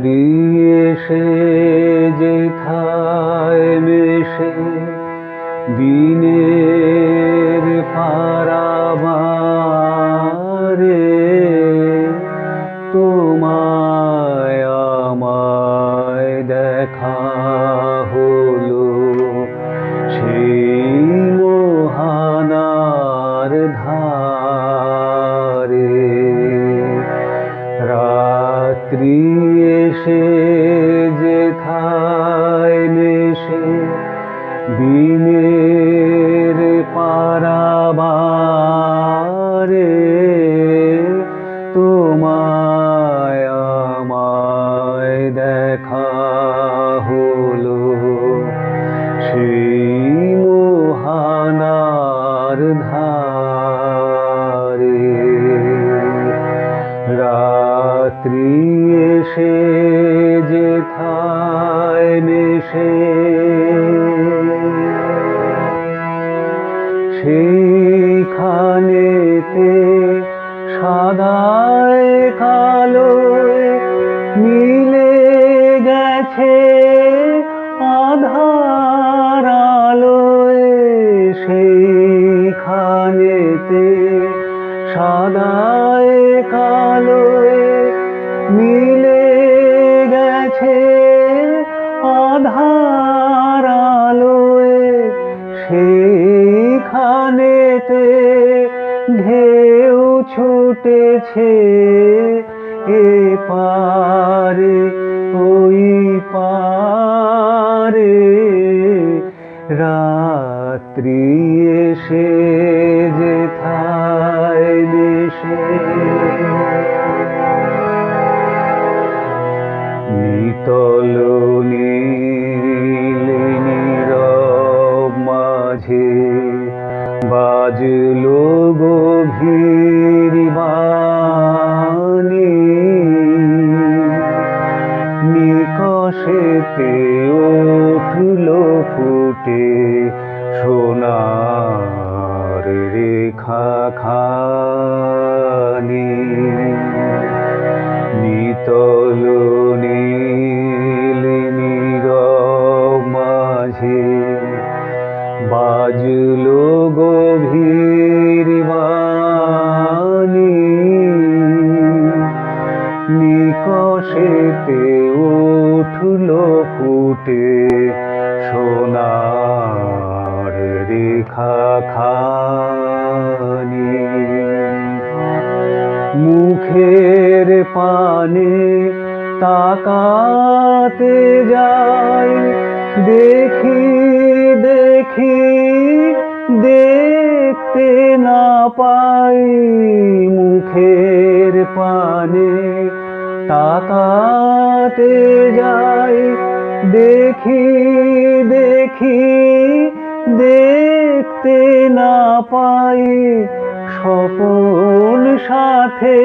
রাত্রি এসে যেথায় মেশে দিনের পারাবারে তোমায় আমায় দেখা হলো। সেই মোহানার ধারে রাত্রি দেখা হলো সেই মোহানার ধারে। রাত্রি এসে যেথায় মেশে সেইখানেতে সাদায় কালোয় কালোয় মিলে গেছে আধার আলোয়। সেইখানেতে ঢেউ ছুটেছে এ পারে ওই পারে। রাত্রি এসে নীল নীরব মাঝে বাজলো গভীর বাণী। নিকষেতে উঠল ফুটে সোনার রেখা খানি। নিকষেতে উঠল ফুটে সোনার রেখা খানি। মুখের পানে তাকাতে যাই, দেখি দেখি, দেখতে না পাই মুখের পানে। তাকাতে যাই দেখি দেখি দেখতে না পাই। স্বপন সাথে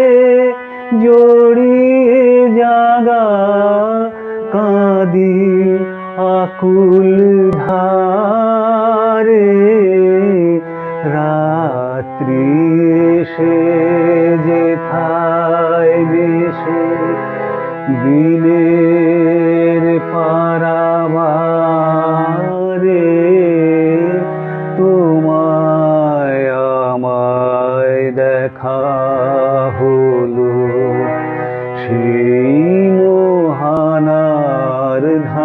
জড়িয়ে জাগা কাঁদি আকুল রাত্রি এসে যেথায় বেশে দিনের পারাবারে তোমায় আমায় দেখা হলো। সেই মোহানার ধারে